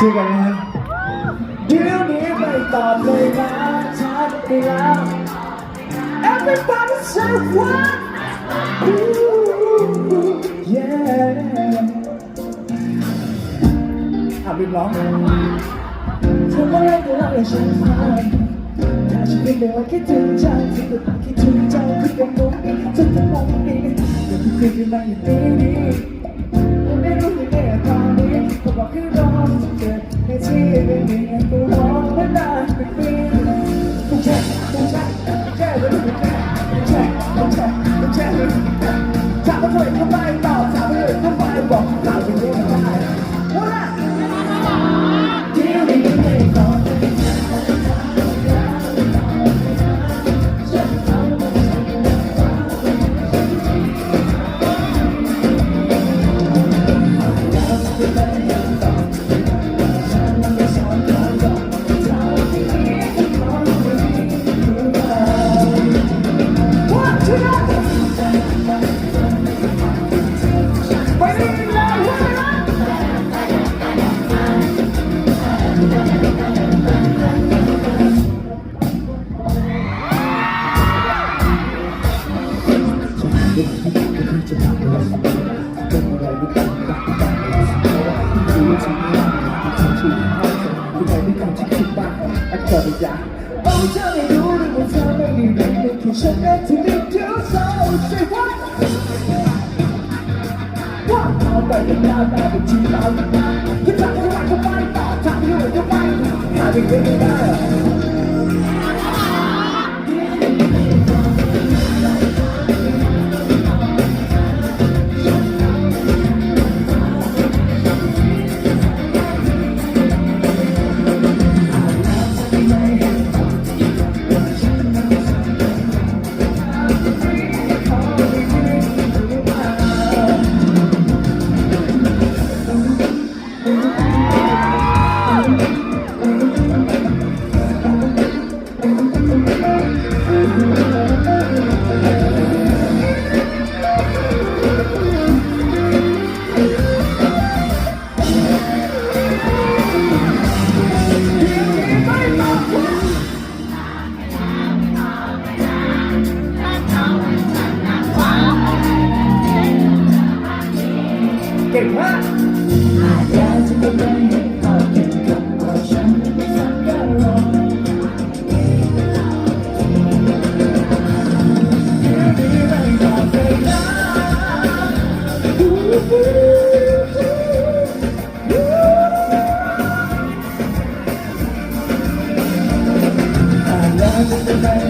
ชื่อกันนะฮะเดี๋ยวนี้ไม่ตอบเลยนะชัดไปแล้ว Everybody say what Ooh, yeah อะบินร้องทำอะไรก็ได้ให้ฉันฟังถ้าฉันเป็นเด็กว่าคิดถึงจังที่ก็คิดถึงจังที่เป็นมุมนี้จนต้องมองดีเดี๋ยวคุยกันมาอย่างนี้ เดาได้เป็นที่เดายึดจับกันไว้ก็ไปต่อจับยืดหดก็ไปหาไปไม่ได้ จั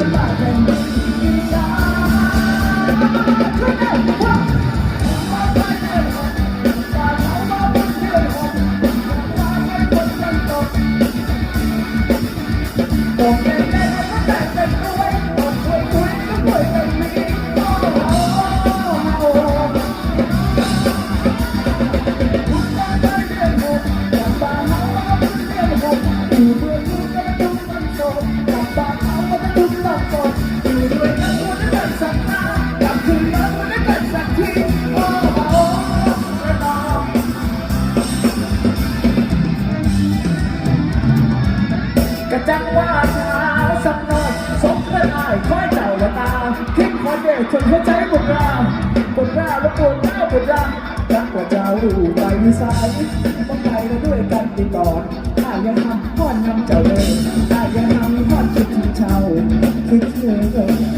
ค คิด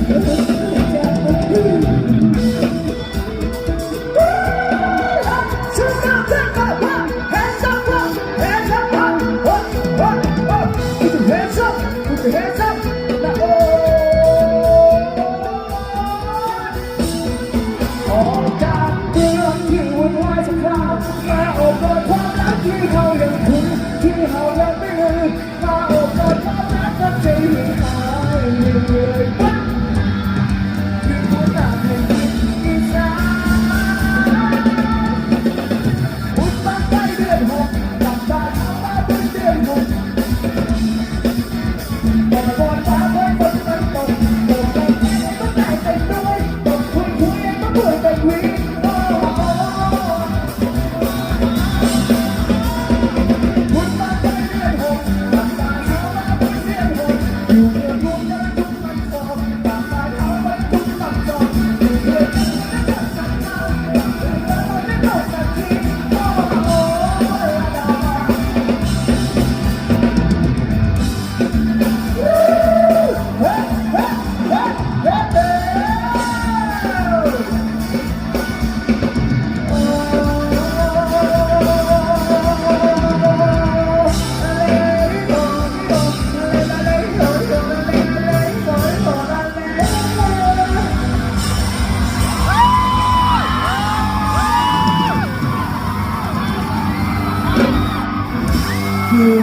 คือ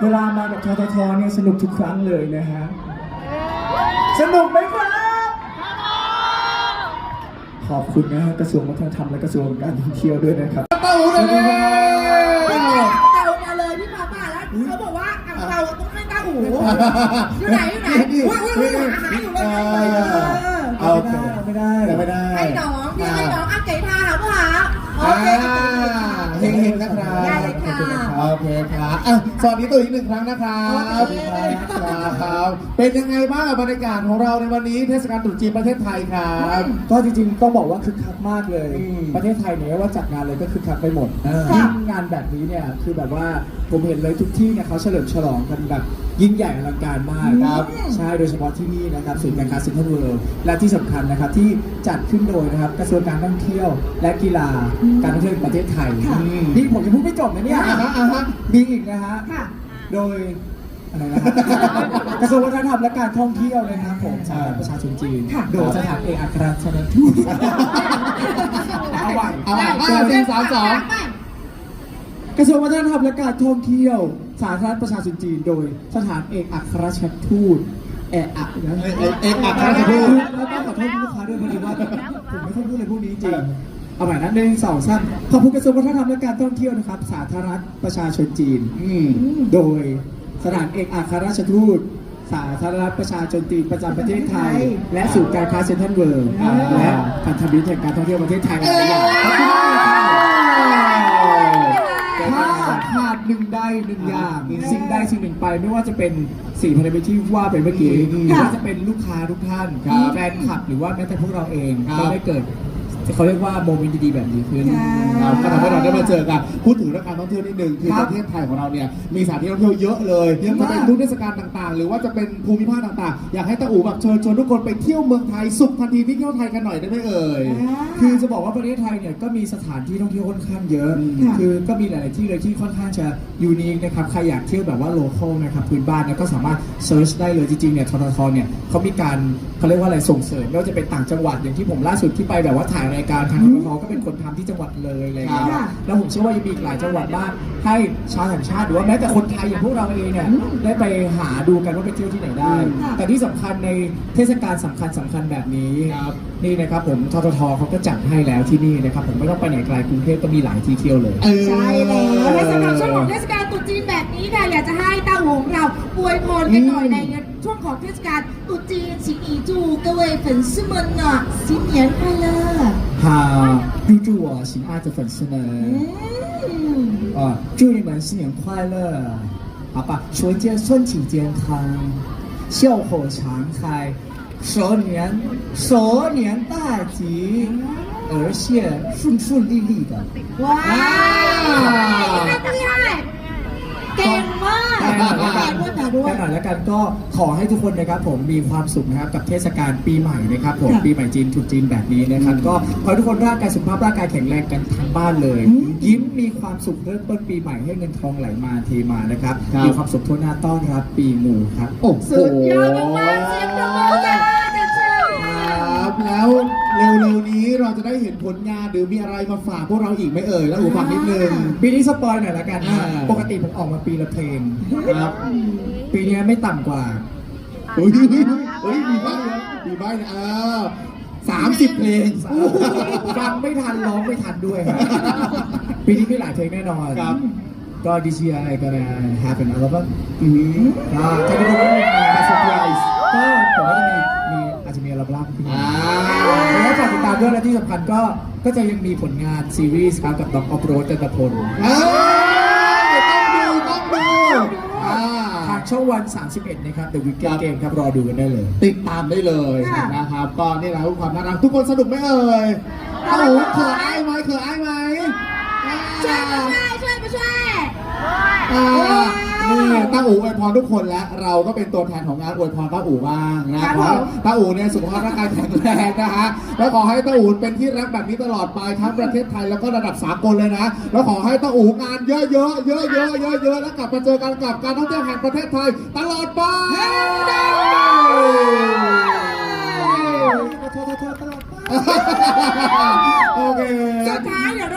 เวลามากับทททเนี่ยสนุกทุกครั้งเลยนะฮะ สนุกไหมครับ ขอบคุณนะฮะกระทรวงวัฒนธรรมและกระทรวงการท่องเที่ยวด้วยนะครับเต้าหู้เลยเต่ามาเลยพี่ป้าป้าแล้วเขาบอกว่าอ่างเต่าต้องให้ตาหูอยู่ไหนอยู่ไหนอุ้ยอุ้ยอุ้ยอาหารอยู่เลยเออเอาไม่ได้แต่ไม่ได้ให้น้องพี่ให้น้องอาเก๋ทาหาผู้หาโออ่าเคเฮงๆนะครับ ได้เลยค่ะ โอเคครับอะสวัสดีตัวอีกหนึ่งครั้งนะครับโอเคครับเป็นยังไงบ้างกับบรรยากาศของเราในวันนี้เทศกาลตรุษจีนประเทศไทยครับ ก็จริงๆต้องบอกว่าคึกคักมากเลยอืมประเทศไทยเนี่ยว่าจัดงานเลยก็คึกคักไปหมดอ่ายิ่งงานแบบนี้เนี่ยคือแบบว่าผมเห็นเลยทุกที่เนี่ยเขาเฉลิมฉลองกันแบบยิ่งใหญ่อลังการมากครับใช่โดยเฉพาะที่นี่นะครับศูนย์การค้าเซ็นทรัลเวิลด์และที่สำคัญนะครับที่จัดขึ้นโดยนะครับกระทรวงการท่องเที่ยว และกีฬาการท่องเที่ยวแห่งประเทศไทยค่ะอืมนี่ผมจะพูดไม่จบนะเนี่ยอ่าฮะอ่าฮะมีอีกนะฮะ ค่ะ โดยอะไรนะครับกระทรวงวัฒนธรรมและการท่องเที่ยวนะครับผมสาธารณรัฐประชาชนจีน ค่ะ โดยสถานเอกอัครราชทูตเอาไว้เอาอะห้าสี่สามสองกระทรวงวัฒนธรรมและการท่องเที่ยว สาธารณรัฐประชาชนจีน โดยสถานเอกอัครราชทูตแอะอะนะเอกเอกอัครราชทูตแล้วก็ขอโทษลูกค้าด้วยพอดีว่าผมไม่ค่อยพูดเลยพวกนี้จริง เอาใหม่นะหนึ่งสองสามขอบคุณกระทรวงวัฒนธรรมและการท่องเที่ยวนะครับ สาธารณรัฐประชาชนจีน อืมโดยสถานเอกอัครราชทูตสาธารณรัฐประชาชนจีนประจำประเทศไทย และศูนย์การค้าเซ็นทรัลเวิลด์อ่าและพันธมิตรแห่งการท่องเที่ยวประเทศไทยหลายอย่างขอบคุณมากค่ะถ้าขาดหนึ่งใดหนึ่งอย่างสิ่งใดสิ่งหนึ่งไปไม่ว่าจะเป็นสี่พันธมิตรที่ว่าไปเมื่อกี้หรือว่าจะเป็นลูกค้าทุกท่านครับแฟนคลับหรือว่าแม้แต่พวกเราเองครับก็ได้เกิด เขาเรียกว่าโมเมนต์ดีๆแบบนี้ขึ้นครับก็ทำให้เราได้มาเจอกันพูดถึงเรื่องการท่องเที่ยวนิดนึงคือครัปบระเทศไทยของเราเนี่ยมีสถานที่ท่องเที่ยวเยอะเลยเยอะจะมากเป็นทุกเทศกาลต่างๆ หรือว่าจะเป็นภูมิภาคต่างๆ อยากให้ตาอูแบบเชิญชวนทุกคนไปเที่ยวเมืองไทยสุขทันทีที่เที่ยวไทยกันหน่อยได้ไหมเอ่ยคือจะบอกว่าประเทศไทยเนี่ยก็มีสถานที่ท่องเที่ยวค่อนข้างเยอะค่ะคือก็มีหลายๆที่เลยที่ค่อนข้างจะยูนิคนะครับใครอยากเที่ยวแบบว่าโลคอลนะครับพื้นบ้านเนี่ยก็สามารถเซิร์ชได้เลยจริงๆเนี่ยทททเนี่ยเขามีการเขาเรียกว่าอะไรส่งเสริมไม่ว่าจะเป็นต่างจังหวัดอย่างที่ผมล่าสุดที่ไปแบบว่าถ่ายรายการทางทททก็เป็นคนทำที่จังหวัดเลยอะไรอย่างเงี้ยค่ะแล้วผมเชื่อว่ายังมีอีกหลายจังหวัดบ้างให้ชาวต่างชาติหรือว่าแม้แต่คนไทยอย่างพวกเราเองเนี่ยได้ไปหาดูกันว่าไปเที่ยวที่ไหนได้ค่ะแต่ที่สำคัญในเทศกาลสำคัญสำคัญแบบนี้ครับนี่นะครับผมทททเขาก็จัดให้แล้วที่นี่นะครับผมไม่ต้องไปไหนไกลกรุงเทพก็มีหลายที่เที่ยวเลยเออใช่แล้วและสำหรับช่วงของเทศกาลตรุษจีน แบบนี้ค่ะอยากจะให้เต้าหูของเราอวยพรกันหน่อยในช่วงของเทศกาลตรุษจีน请你祝各位粉丝们呢新年快乐好，预祝我喜爱的粉丝们，嗯啊，祝你们新年快乐，好吧，说一件身体健康，笑口常开，蛇年蛇年大吉，而且顺顺利利的。 ว้าวนี่ไม่ได้ เก่งมากแต่หน่อยละแต่กันด้วยแต่ด้วยแต่หน่อยละกันก็ขอให้ทุกคนนะครับผมมีความสุขนะครับกับเทศกาลปีใหม่นะครับผมค่ะปีใหม่จีนตรุษจีนแบบนี้นะครับก็ขอให้ทุกคนร่างกายสุขภาพร่างกายแข็งแรงกันทั้งบ้านเลย อืม ยิ้มมีความสุขเริ่มต้นปีใหม่ให้เงินทองไหลมาเทมานะครับครับ มีความสุขทั่วหน้าต้อนรับปีงูครับ โอ้โห สุดยอดมากๆเสียงปรบมือจ้า แล้วเร็วๆนี้เราจะได้เห็นผลงานหรือมีอะไรมาฝากพวกเราอีกไหมเอ่ยแล้วอูฟังนิดนึง ปีนี้สปอยหน่อยละกันนะอ่า ปกติผมออกมาปีละเพลง ครับปีนี้ไม่ต่ำกว่า เฮ้ยเฮ้ยมีบ้างนะมีบ้างนะเออสามสิบเพลง ฟังไม่ทันร้องไม่ทันด้วยครับปีนี้มีหลายเพลงแน่นอนครับ ก็ this year I gonna have an album อืม ก็ถ้าทุกคนไม่มีมาเซอร์ไพรส์ก็ผมก็จะมีมีอา จจะมีอัลบั้มขึ้นมาอ่าแล้วฝากติดตามด้วยและที่สำคัญก็ก็จะยังมีผลงานซีรีส์ครับกับด็อกออฟโรดกันตะพลเอ้ยต้องดูต้องดูอ่า ทางช่องวัน 31 นะครับ The ครั Weekend บ Game ครับ รอดูกันได้เลย ติดตามได้เลยค่ะ นะครับก็นี่แหละคือความน่ารักทุกคนสนุกไหมเอ่ยเอ้าเขินอายไหมเขินอายไหมช่วยมาช่วยช่วยมาช่วย อ่า นี่ต้าอูอวยพรทุกคนและเราก็เป็นตัวแทนของงานอวยพรต้าอูบ้างนะคครัรับบผมต้าอูเนี่ยสุขภาพร่างกายแข็งแรงนะฮะแล้วขอให้ต้าอูเป็นที่รักแบบนี้ตลอดไปทั้งประเทศไทยแล้วก็ระดับสากลเลยนะ แล้วขอให้ต้าอูงานเยอะๆเยอะๆเยอะๆเยอะๆแล้วกลับมาเจอกันกับการท่องเที่ยวแห่งประเทศไทยตลอดไปโอเค สุดท้ายเดี๋ยว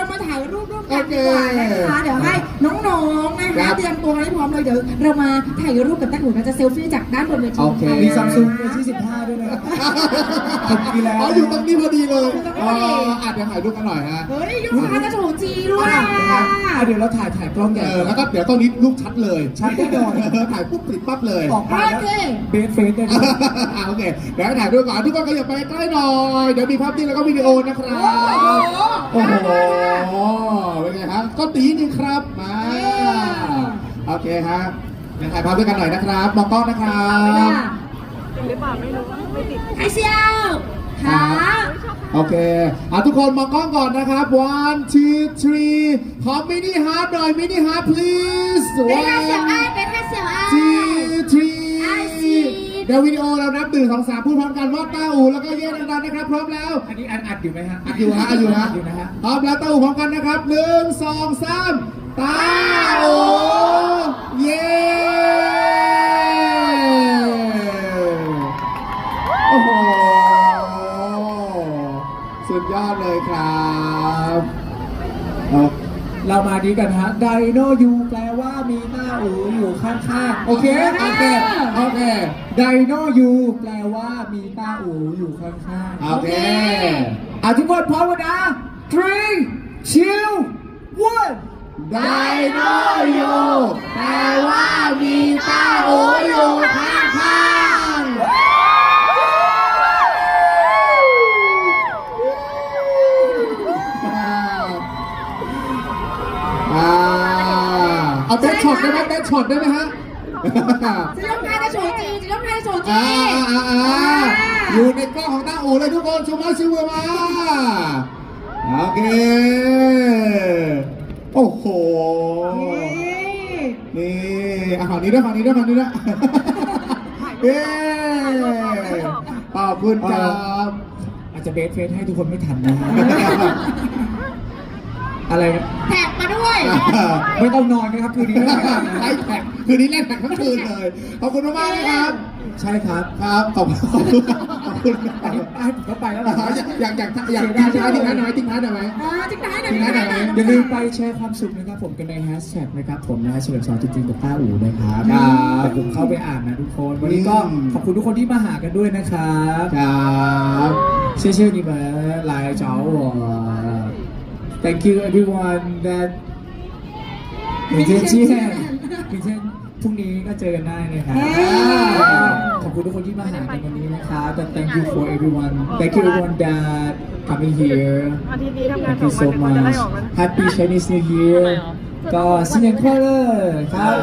กันโอเคดีกว่านะคะเดี๋ยวให้น้องๆนะครัคะบเตรียมตัวให้พร้อมเลยเดี๋ยวเรามาถ่ายรูปกับตั้งหูเราจะเซลฟี่จากด้านบนเวทีโอเค มีซัมซุงเอที่15 ด้วยนะครับผมมีแล้วอ๋ออยู่ตรงนี้พอดีเลยอยู่ตรงนี้อ๋พออดีอาจจะถ่ายรูปกันหน่อยฮะเฮ้ยยูคาจะถูจีด้วยอะอะอะเดี๋ยวเราถ่ายถ่ายกล้องใหเอญ่อแล้วก็เดี๋ยวตรงนี้รูปชัดเลยชัดแน่นอนเถ่ายปุ๊บติดปั๊บเลยออกมาแล้วเบสเฟสได้ด้วยอ่าโอเคเดี๋ยวให้ถ่ายด้วยก่อนทุกคนก็อย่าไปใกล้หน่อย เดี๋ยวมีภาพนิ่งแล้วก็วิดีโอนะครับโอ้โหโอ้โหเป็นไงครับก็ตีนี่ครับมาโอเคฮะเดี๋ยวถ่ายภาพด้วยกันหน่อยนะครับมองกล้องนะครับไอเซียวหาโอเคอะทุกคนมองกล้องก่อนนะครับ one two three ขอมินิฮาร์ดหน่อยมินิฮาร์ด please เป็นท่าเสียวไอ one เป็นท่าเสียวไอ two three I see เดี๋ยววิดีโอเรานับหนึ่งสองสามพูดพร้อมกันว่าต้าอูแล้วก็เย่ดังๆนะครับพร้อมแล้วอันนี้อันอัดอยู่ไหมฮะอัดอยู่ฮะอัดอยู่ฮะอยู่นะฮะพร้อมแล้วต้าอูพร้อมกันนะครับหนึ่งสองสามตาอูเย้โอ้โหสุดยอดเลยครับเอาเรามาดีกันฮะไดโนยูแปลว่า มีหน้าอูอยู่ข้างๆ โอเค โอเค โอเค ไดโนยูแปลว่ามีตาอูอยู่ข้างๆ โอเค อะทุกคนพร้อมกันนะ three two one ไดโนอยู่แปลว่ามีตาอูอยู่ข้าง เอาเต้นช็อตได้ไหมเต้นช็อตได้ไหมฮะจะยกให้นะโชว์จีจะยกให้นะโชว์จีอ่าอ่าอ่าอยู่ในกล้องของตั้งอูเลยทุกคนชูมาชูมือมาโอเคโอ้โหนี่อะฝั่งนี้ด้วยฝั่งนี้ด้วยฝั่งนี้ด้วยเย้ขอบคุณครับอาจจะเบสเฟสให้ทุกคนไม่ทันนะอะไรนะแท็กมาด้วย ไม่ต้องนอนนะครับคืนนี้ไม่ต้องนอนไล่แขกคืนนี้เล่นแขกทั้งคืนเลย ขอบคุณมากๆนะครับ ใช่ครับครับขอบคุณขอบคุณให้ผมก็ไปแล้วหรออยากอยากอยากทิ้งท้ายทิ้งท้ายน้อยทิ้งท้ายหน่อยไหม เออจริงได้นะจริงได้นะอย่าลืมไปแชร์ความสุขนะครับผมกันในแฮชแท็กนะครับผมนะเฉลิมฉองจริงๆกับป้าอู๋นะครับผมเข้าไปอ่านนะทุกคน วันนี้ก็อืม ขอบคุณทุกคนที่มาหากันด้วยนะครับครับเชื่อๆนี่มาลายเจ้า Thank you everyone that ถึงเช่นเชี่ยถึงเช่นพรุ่งนี้ก็เจอกันได้เลยครับขอบคุณทุกคนที่มาหาในวันนี้นะครับ thank you for everyone thank you everyone that coming here thank you so much happy Chinese New Year ก็สินยังควอเลอร์ครับ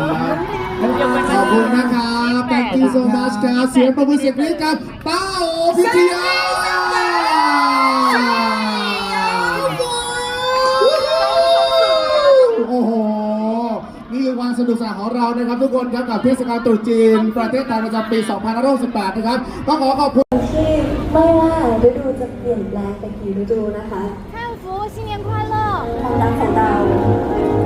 ขอบคุณนะครับ thank you so much ครับเสียงประมือเสียงนี้กับป้าโอพิทยา สนุกสนานของเรานะครับ ทุกคนครับกับเทศกาลตรุษจีน ประเทศไทยประจำปี 2568 นะครับ ต้องขอขอบคุณที่ไม่ว่าฤดูจะเปลี่ยนแปลงไปกี่ฤดูนะคะ